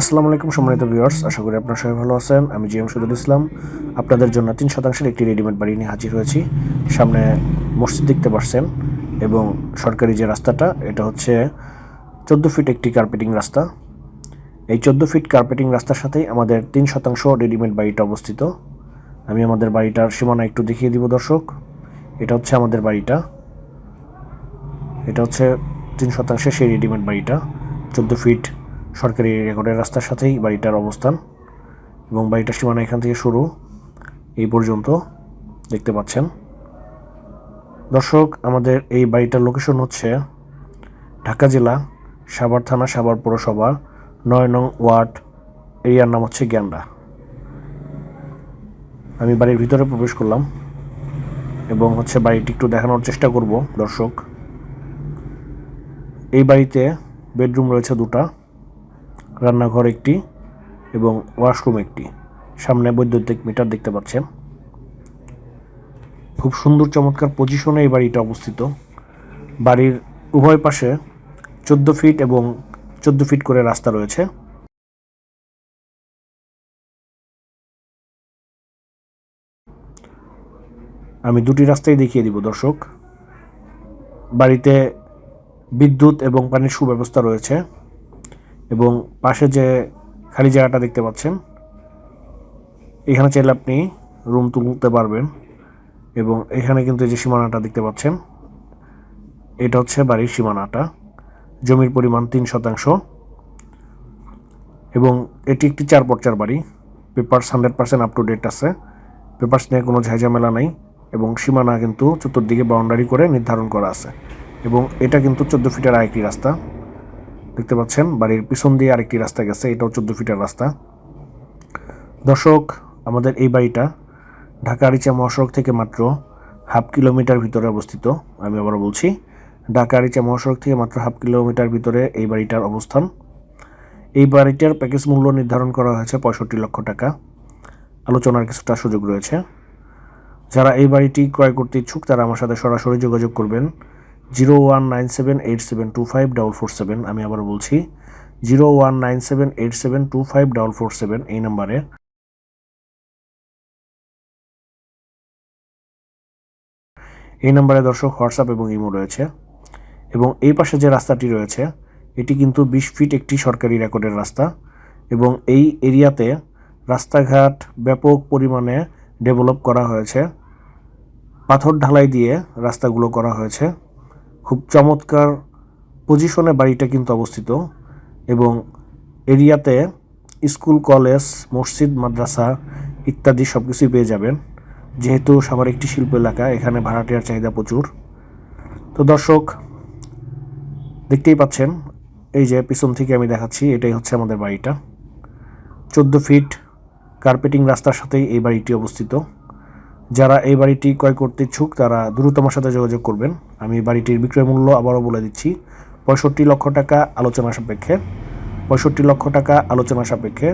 আসসালামু আলাইকুম, সম্মানিত ভিউয়ার্স। আশা করি আপনারা সবাই ভালো আছেন। আমি জিএম সদুল ইসলাম। আপনাদের জন্য তিন শতাংশের একটি রেডিমেড বাড়ি নিয়ে হাজির হয়েছি। সামনে মসজিদ দেখতে পাচ্ছেন এবং সরকারি যে রাস্তাটা, এটা হচ্ছে চোদ্দ ফিট একটি কার্পেটিং রাস্তা। এই চোদ্দ ফিট কার্পেটিং রাস্তার সাথেই আমাদের তিন শতাংশ রেডিমেড বাড়িটা অবস্থিত। আমি আমাদের বাড়িটার সীমানা একটু দেখিয়ে দিব, দর্শক। এটা হচ্ছে আমাদের বাড়িটা। এটা হচ্ছে তিন শতাংশের সেই রেডিমেড বাড়িটা। চোদ্দ ফিট সরকারি রেকর্ডের রাস্তার সাথেই বাড়িটার অবস্থান এবং বাড়িটার সীমানা এখান থেকে শুরু এই পর্যন্ত দেখতে পাচ্ছেন। দর্শক, আমাদের এই বাড়িটার লোকেশন হচ্ছে ঢাকা জেলা সাভার থানা, সাভার পৌরসভা, নয় নং ওয়ার্ড এরিয়ার নাম হচ্ছে গ্যান্ডা। আমি বাড়ির ভিতরে প্রবেশ করলাম এবং হচ্ছে বাড়িটি একটু দেখানোর চেষ্টা করব, দর্শক। এই বাড়িতে বেডরুম রয়েছে দুটা। রান্নাঘর একটি এবং ওয়াশরুম একটি। সামনে বৈদ্যুতিক মিটার দেখতে পাচ্ছেন। খুব সুন্দর চমৎকার পজিশনে এই বাড়িটা অবস্থিত। বাড়ির উভয় পাশে চোদ্দ ফিট এবং চোদ্দ ফিট করে রাস্তা রয়েছে। আমি দুটি রাস্তাই দেখিয়ে দিব, দর্শক। বাড়িতে বিদ্যুৎ এবং পানির সুব্যবস্থা রয়েছে। এবং পাশে যে খালি জায়গাটা দেখতে পাচ্ছেন, এখানে চাইলে আপনি রুম তুলতে পারবেন এবং এখানে কিন্তু এই যে সীমানাটা দেখতে পাচ্ছেন, এটা হচ্ছে বাড়ির সীমানাটা। জমির পরিমাণ তিন শতাংশ এবং এটি একটি চার পর্চার বাড়ি। Papers hundred percent up to date আছে। পেপার্স নিয়ে কোনো ঝাঁঝামেলা নাই এবং সীমানা কিন্তু চতুর্দিকে বাউন্ডারি করে নির্ধারণ করা আছে এবং এটা কিন্তু চোদ্দ ফিটের আরেকটি রাস্তা। দেখতে পাচ্ছেন, বাড়ির পিছন দিয়ে আরেকটি রাস্তা গেছে, এটাও চোদ্দ ফিটের রাস্তা। দর্শক, আমাদের এই বাড়িটা ঢাকা আরিচা মহাসড়ক থেকে মাত্র হাফ কিলোমিটার ভিতরে অবস্থিত, আমি আবার বলছি। ঢাকা আরিচা মহাসড়ক থেকে মাত্র হাফ কিলোমিটার ভিতরে এই বাড়িটার অবস্থান। এই বাড়িটার প্যাকেজ মূল্য নির্ধারণ করা হয়েছে পঁয়ষট্টি লক্ষ টাকা। আলোচনার কিছুটা সুযোগ রয়েছে। যারা এই বাড়িটি ক্রয় করতে ইচ্ছুক, তারা আমার সাথে সরাসরি যোগাযোগ করবেন। Zero one nine seven eight seven two five double four seven, আমি আবার বলছি, zero one nine seven eight seven two five double four seven, এই নাম্বারে। এই নাম্বারে দর্শক হোয়াটসঅ্যাপ এবং ইমো রয়েছে। এবং এই পাশে যে রাস্তাটি রয়েছে, এটি কিন্তু বিশ ফিট একটি সরকারি রেকর্ডের রাস্তা। এবং এই এরিয়াতে রাস্তাঘাট ব্যাপক পরিমাণে ডেভেলপ করা হয়েছে। পাথর ঢালাই দিয়ে রাস্তাগুলো করা হয়েছে। খুব চমৎকার পজিশনে বাড়িটা কিন্তু অবস্থিত এবং এরিয়াতে স্কুল, কলেজ, মসজিদ, মাদ্রাসা ইত্যাদি সব কিছুই পেয়ে যাবেন। যেহেতু সবার একটি শিল্প এলাকা, এখানে ভাড়াটিয়ার চাহিদা প্রচুর। তো দর্শক, দেখতেই পাচ্ছেন, এই যে পিছন থেকে আমি দেখাচ্ছি, এটাই হচ্ছে আমাদের বাড়িটা। চোদ্দ ফিট কার্পেটিং রাস্তার সাথেই এই বাড়িটি অবস্থিত। যারা এই বাড়িটি ক্রয় করতে ইচ্ছুক, তারা দ্রুত আমার সাথে যোগাযোগ করবেন। আমি বাড়িটির বিক্রয় মূল্য আবারও বলে দিচ্ছি। পঁয়ষট্টি লক্ষ টাকা আলোচনা সাপেক্ষে। পঁয়ষট্টি লক্ষ টাকা আলোচনা সাপেক্ষে।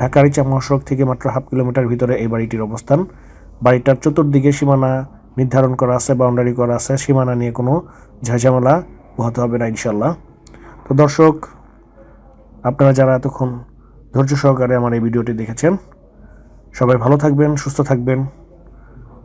ঢাকা রিচা মহাসড়ক থেকে মাত্র হাফ কিলোমিটার ভিতরে এই বাড়িটির অবস্থান। বাড়িটার চতুর্দিকে সীমানা নির্ধারণ করা আছে বাউন্ডারি করা আছে। সীমানা নিয়ে কোনো ঝাঁঝামেলা পোহাতে হবে না ইনশাল্লাহ তো দর্শক, আপনারা যারা এতক্ষণ ধৈর্য সহকারে আমার এই ভিডিওটি দেখেছেন, সবাই ভালো থাকবেন, সুস্থ থাকবেন।